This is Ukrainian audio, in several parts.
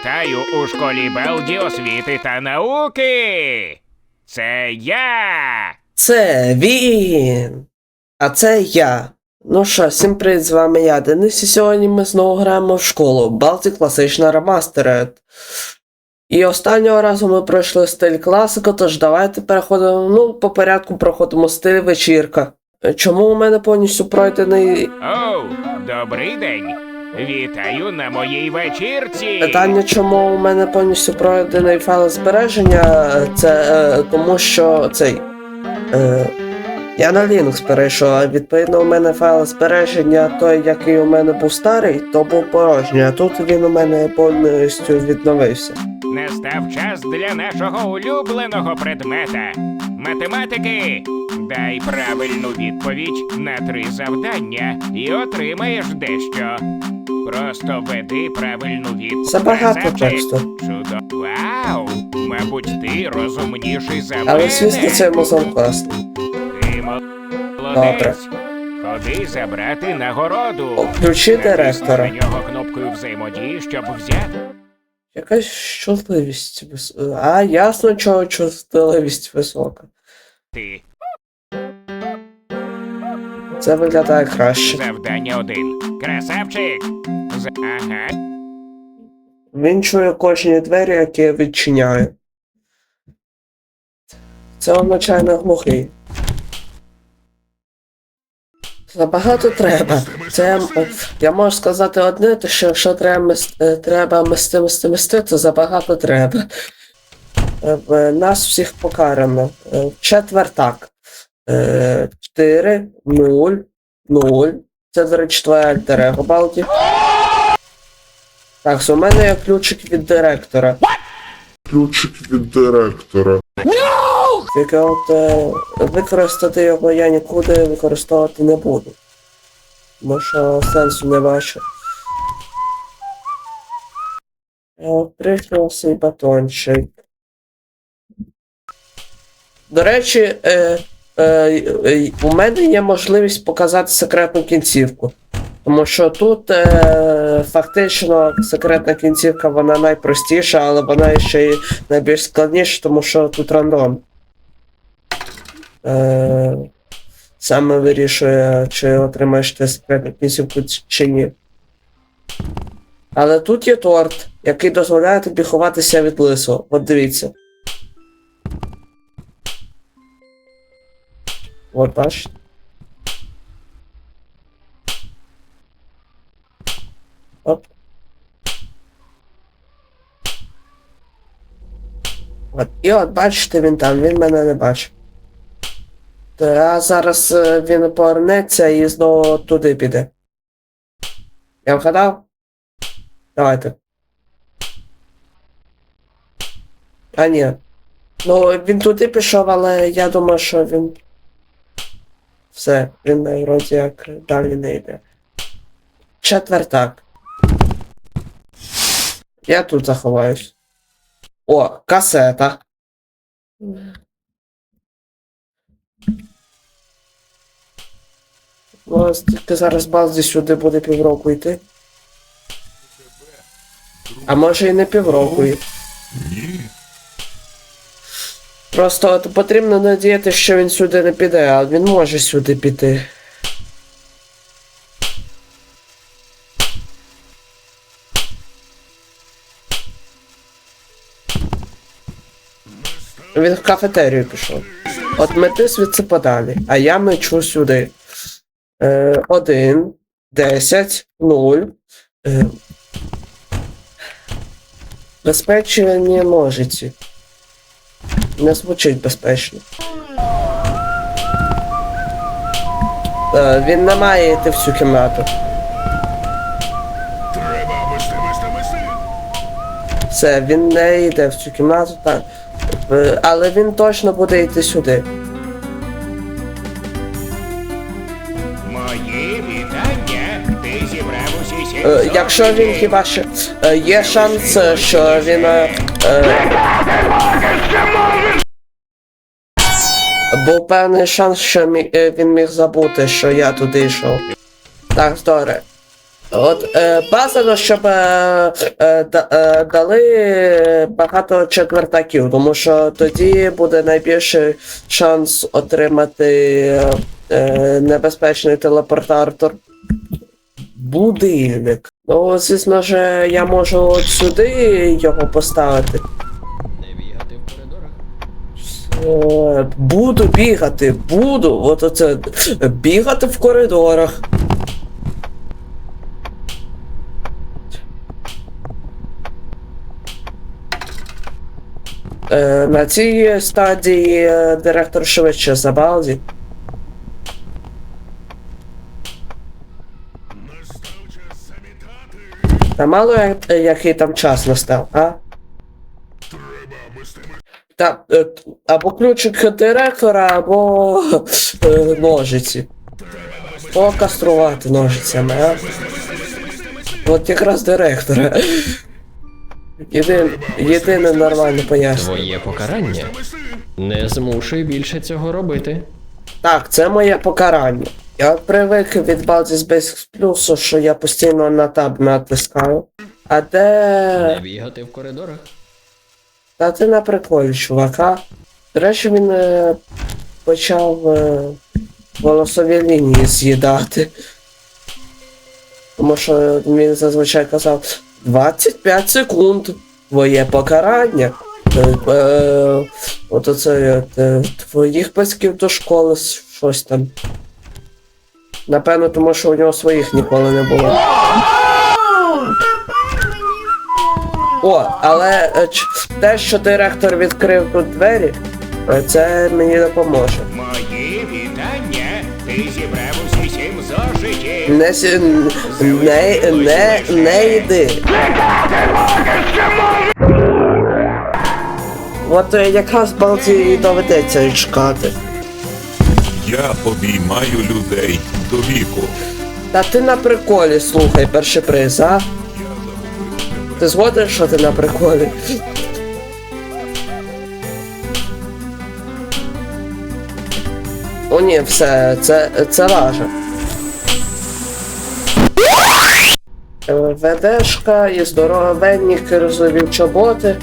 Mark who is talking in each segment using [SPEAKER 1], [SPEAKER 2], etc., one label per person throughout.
[SPEAKER 1] Вітаю у школі Белді освіти та науки. Це я.
[SPEAKER 2] Це він. А це я. Ну що, всім привіт, з вами я, Денис, і сьогодні ми знову граємо в школу Baltic Класична Remastered. І останнього разу ми пройшли стиль класика, тож давайте переходимо, ну, по порядку проходимо стиль вечірка. Чому у мене повністю пройдений
[SPEAKER 1] Оу, добрий день. Вітаю на моїй вечірці.
[SPEAKER 2] Питання, чому у мене повністю пройдений файл збереження, це е, тому що цей. Е, я на Linux перейшов, а відповідно у мене файл збереження, той, який у мене був старий, то був порожній, а тут він у мене повністю відновився.
[SPEAKER 1] Настав час для нашого улюбленого предмета математики. Дай правильну відповідь на три завдання і отримаєш дещо. Просто введи правильну відповідь.
[SPEAKER 2] Забагато тексту.
[SPEAKER 1] Чудо. Вау! Мабуть, ти розумніший за мене.
[SPEAKER 2] Але звісно, це мозом класно.
[SPEAKER 1] Ти молодець. Ходи забрати нагороду.
[SPEAKER 2] О, ключі
[SPEAKER 1] Натисни
[SPEAKER 2] директора.
[SPEAKER 1] на нього кнопкою взаємодії, щоб взяти.
[SPEAKER 2] Якась чутливість вис... А, ясно, чого чутливість висока. Це виглядає краще.
[SPEAKER 1] Завдання один. Красавчик. Ага.
[SPEAKER 2] Він чує кожні двері, які я відчиняю. Це означає глухий. Забагато треба. Це е, я можу сказати одне, то що якщо треба е, треба мести, мести, мести, то забагато треба. Е, Нас всіх покарано. Е, Четвертак. 4, 0, 0. Це, до речі, твоя альтерего, Балді. Так, so у мене є ключик від директора.
[SPEAKER 3] ключик від директора.
[SPEAKER 2] Тільки от е, використати його я нікуди використовувати не буду. Тому що сенсу не бачу. Прийшов свій батончик. До речі, е, е, е, у мене є можливість показати секретну кінцівку. Тому що тут е, фактично секретна кінцівка вона найпростіша, але вона ще й найбільш складніша, тому що тут рандом. Е, саме вирішує, чи отримаєш ти секретну кінцівку чи ні. Але тут є торт, який дозволяє тобі ховатися від лису. От дивіться. От бачите. Оп. От. І от бачите, він там, він мене не бачить. Та зараз е, він повернеться і знову туди піде. Я вгадав? Давайте. А ні. Ну, він туди пішов, але я думаю, що він. Все, він е, вроді як далі не йде. Четвертак. Я тут заховаюсь. О, касета. Ну, тільки зараз базі сюди буде півроку йти. А може і не півроку.
[SPEAKER 3] Ні.
[SPEAKER 2] Просто от потрібно надіяти, що він сюди не піде, а він може сюди піти. Він в кафетерію пішов. От мети звідси подалі, а я мечу сюди. Е, один, десять, нуль. Е, безпечні ножиці. Не звучить безпечно. Е, він не має йти в цю кімнату. Все, він не йде в цю кімнату, так. Е, але він точно буде йти сюди.
[SPEAKER 1] Мої вітання. Ти зібрав усі сім.
[SPEAKER 2] Е, якщо він хіба що. Е, є шанс, що він. Е, був певний шанс, що він міг забути, що я туди йшов. Так, добре. От е, бажано, щоб е, е, е, дали багато четвертаків, тому що тоді буде найбільший шанс отримати е, е, небезпечний телепортатор. Будильник. Ну, звісно ж, я можу от сюди його поставити.
[SPEAKER 4] Не бігати в коридорах.
[SPEAKER 2] Е, Буду бігати, буду. От оце бігати в коридорах. На цій стадії е, директор швидше за Балді. Та мало як- який там час настав, а? Та е, або ключик директора, або е, ножиці. Покаструвати ножицями, а? От якраз директора. Єдин, єдине нормальне пояснення.
[SPEAKER 4] Твоє покарання. Не змушуй більше цього робити.
[SPEAKER 2] Так, це моє покарання. Я привик від Baldur's Basics Plus, що я постійно на таб натискаю. А
[SPEAKER 4] Не
[SPEAKER 2] де.
[SPEAKER 4] бігати в коридорах.
[SPEAKER 2] Та ти на приколі, чувака. До речі, він е, почав е, волосові лінії з'їдати. Тому що він зазвичай казав 25 секунд. Твоє покарання. Е, е, от оце е, твоїх батьків до школи щось там. Напевно, тому що у нього своїх ніколи не було. О, але те, що директор відкрив тут двері, це мені допоможе.
[SPEAKER 1] Мої вітання. Ти зібрав усі сім зошитів.
[SPEAKER 2] Не сі... не, не, не йди. От е, якраз балді і доведеться чекати.
[SPEAKER 3] Я обіймаю людей до віку.
[SPEAKER 2] Та ти на приколі, слухай, перший приз, а? Ти згоден, що ти на приколі? О ні, все, це, це лажа. Е, Ведешка і здоровенні кирзові чоботи.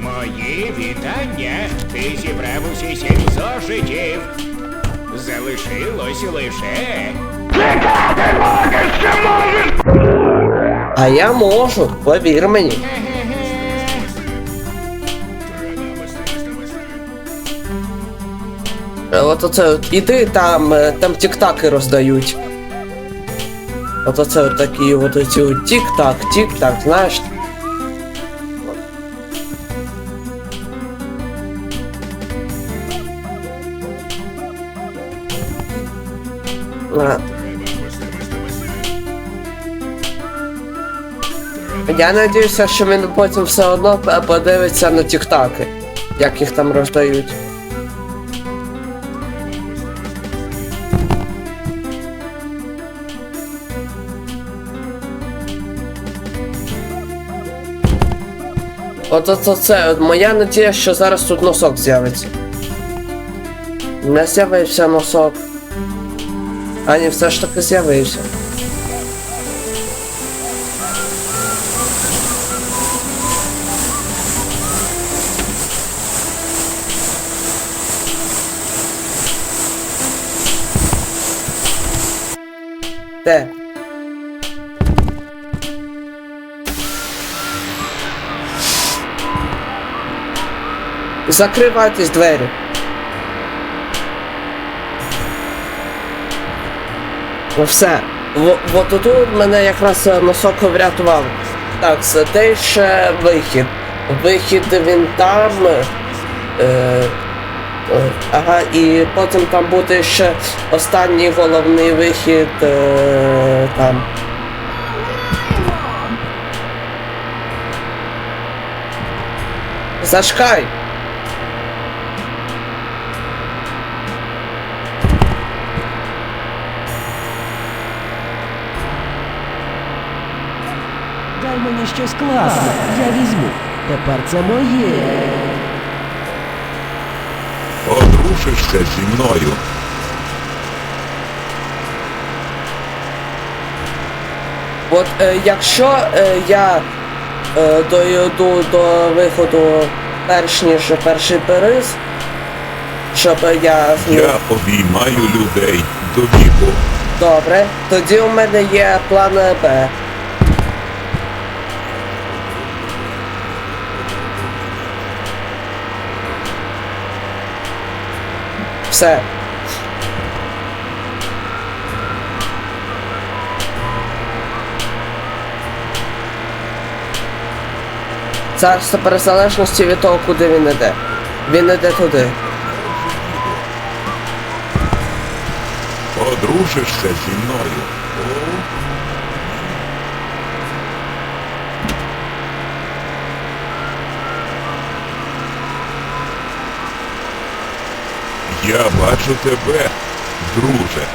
[SPEAKER 1] Мої вітання. Ти зібрав усі сім зошитів. Залишилось лише.
[SPEAKER 2] А я можу, повір мені. От оце от, іди там, е, там тік-таки роздають. От оце от такі от оці тік-так, тік-так, знаєш. Я надіюся, що він потім все одно подивиться на тік-таки, як їх там роздають. От от це, моя надія, що зараз тут носок з'явиться. Не з'явився носок. А все ж таки з'явився. Де? Закривайтесь двері. Ну все. От тут мене якраз е, носок врятував. Так, це де ще вихід. Вихід він там. Е, е, ага, і потім там буде ще останній головний вихід е, там. Зачкай!
[SPEAKER 5] Дай мені щось класне, я візьму. Тепер це моє.
[SPEAKER 3] Одружишся зі мною.
[SPEAKER 2] От е, якщо е, я е, дойду до виходу перш ніж перший приз, щоб я зміг.
[SPEAKER 3] Я обіймаю людей до віку.
[SPEAKER 2] Добре, тоді у мене є план Б. Все. Царство перезалежності від того, куди він іде. Він іде туди.
[SPEAKER 3] Одружишся зі мною. Я бачу тебе, друже.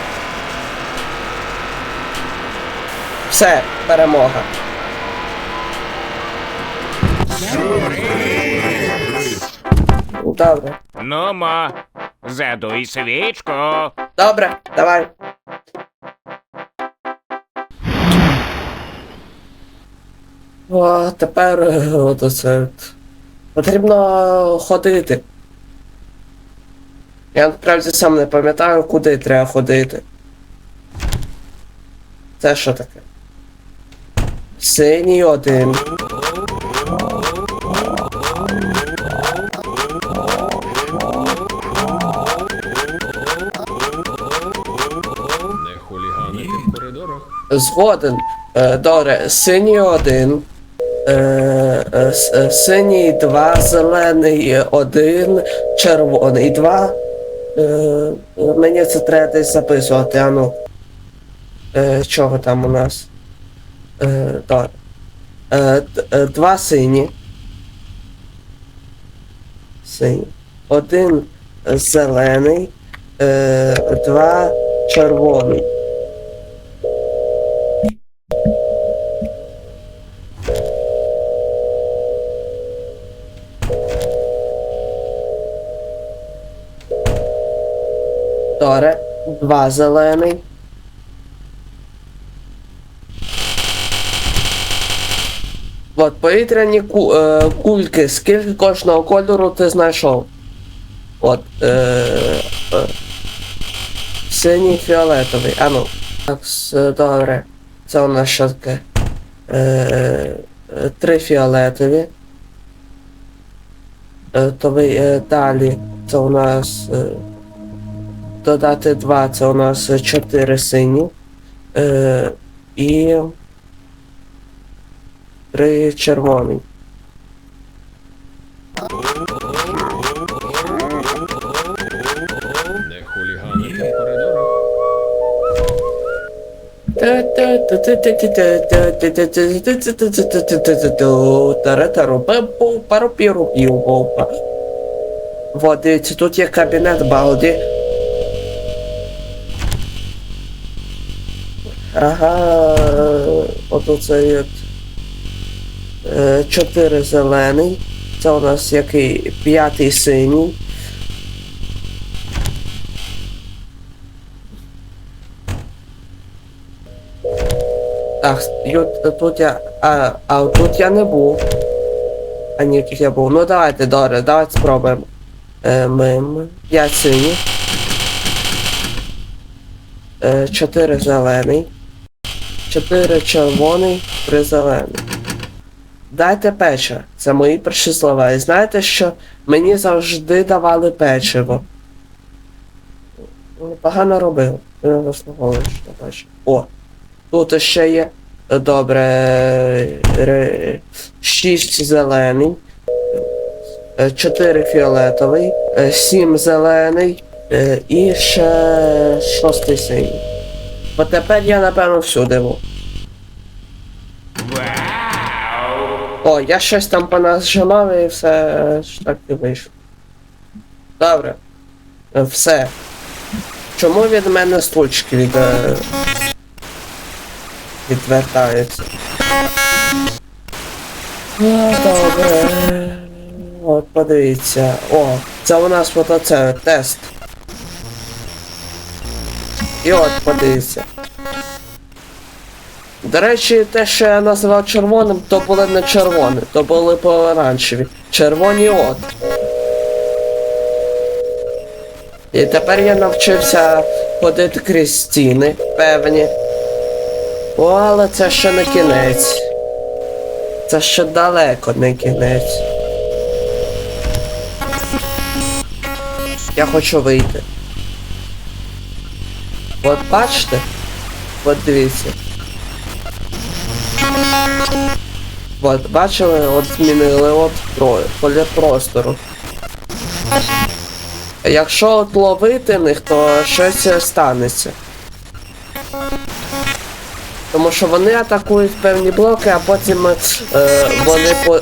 [SPEAKER 2] Все, перемога. Добре.
[SPEAKER 1] Нумо, задуй свічку.
[SPEAKER 2] Добре, давай. О, тепер е, от оце. Потрібно ходити. Я насправді сам не пам'ятаю, куди треба ходити. Це що таке? Синій один.
[SPEAKER 4] Не хуліганити в коридорах.
[SPEAKER 2] Згоден. Е, добре, синій один. Е, е, с- е, синій два, зелений один, червоний два. Е, мені це треба десь записувати, а ну. Е, чого там у нас? Е, так. Е, е, два сині. Сині. Один зелений. Е, два червоний. Добре. Два зелений. От, повітряні ку- е, кульки. Скільки кожного кольору ти знайшов? От. Е, е, синій фіолетовий. А ну. Так, добре. Це у нас що таке? Е, е, три фіолетові. Е, то ви, е, далі. Це у нас. Е, додати 2, це у нас 4 сині. Е, і 3 червоний.
[SPEAKER 4] Не хуліганити в коридорах.
[SPEAKER 2] Вот, дивіться, тут є кабінет Балді. Ага, от оцей от. Е, Чотири зелений. Це у нас який п'ятий синій. Так, тут я. А, а тут я не був. А ні, тут я був. Ну давайте, добре, давайте спробуємо. Е, мим. П'ять синіх. Е, чотири зелений. Чотири червоний, три зелений. Дайте печиво. Це мої перші слова. І знаєте, що мені завжди давали печиво. Погано робив. Не заслуговую, що печиво. О! Тут ще є. е, Добре. ре- Шість зелений. е, Чотири фіолетовий. е, Сім зелений. е, І ще шостий синій. Бо тепер я напевно всюди був. О, я щось там понажимав і все ж так і вийшло. Добре. Все. Чому від мене стульчики від... е, відвертаються? Ну, добре. От, подивіться. О, це у нас от оце тест. І от, подивіться. До речі, те, що я називав червоним, то були не червоні, то були помаранчеві. Червоні от. І тепер я навчився ходити крізь стіни, певні. О, але це ще не кінець. Це ще далеко не кінець. Я хочу вийти. От бачите? От дивіться. От, бачили, от змінили от колір простору. Якщо от ловити них, то щось станеться. Тому що вони атакують певні блоки, а потім е, вони по,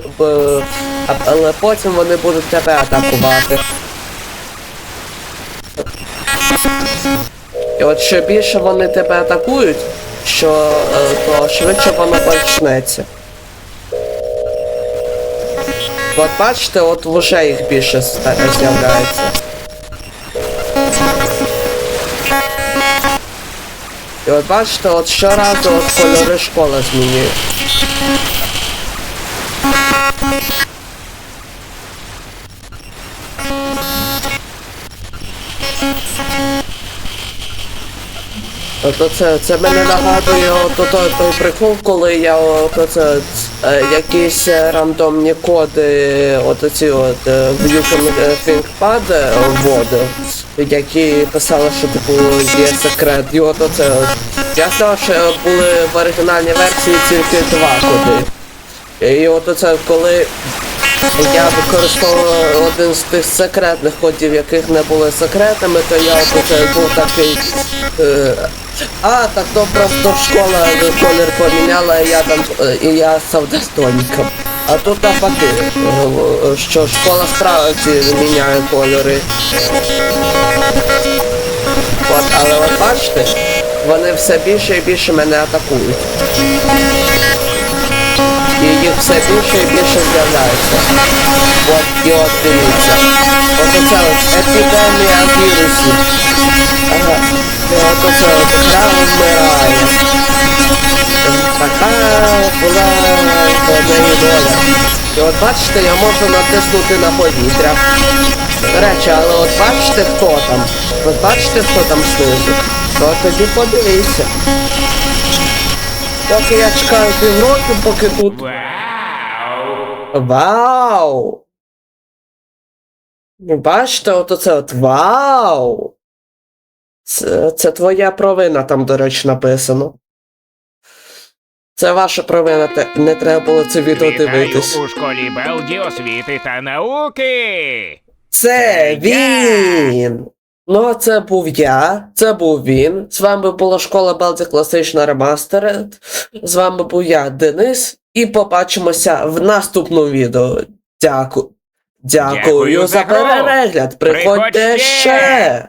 [SPEAKER 2] а- але потім вони будуть тебе атакувати. От що більше вони тебе атакують, що е, то швидше воно почнеться. От бачите, от вже їх більше з'являється. І от бачите, от щоразу от кольори школи змінюють. Ото це, це мене нагадує ото той, той прикол, коли я ото це е, якісь рандомні коди, ото ці от е, в ThinkPad е, вводив, які писали, що типу є секрет. І от. Я знав, що були в оригінальній версії тільки два коди. І ото це коли я використовував один з тих секретних кодів, яких не були секретами, то я оце був такий. Е, а, так то просто школа колір поміняла, і я там е, і я став. А тут навпаки, е, що школа справді міняє кольори. От, але от бачите, вони все більше і більше мене атакують. І їх все більше і більше з'являється. От, і от дивіться. Оце епідемія вірусів. Ага. От гра вмирає. Така була неї доля. І от бачите, я можу натиснути на повітря. До речі, але от бачите хто там? От бачите хто там знизу? То тоді подивіться. Поки я чекаю півроку, поки тут.
[SPEAKER 1] Вау!
[SPEAKER 2] Вау! Ну, Бачите, от оце от вау! Це, це твоя провина там, до речі, написано. Це ваша провина, те- не треба було це відео
[SPEAKER 1] Вітаю
[SPEAKER 2] дивитись.
[SPEAKER 1] у школі Белді освіти та науки!
[SPEAKER 2] Це він! Ну, а це був я, це був він. З вами була школа Белді Класична Ремастеред. З вами був я, Денис, і побачимося в наступному відео. Дякую. Дякую,
[SPEAKER 1] Дякую
[SPEAKER 2] за
[SPEAKER 1] за гру.
[SPEAKER 2] перегляд. Приходьте
[SPEAKER 1] Приходь ще.
[SPEAKER 2] ще.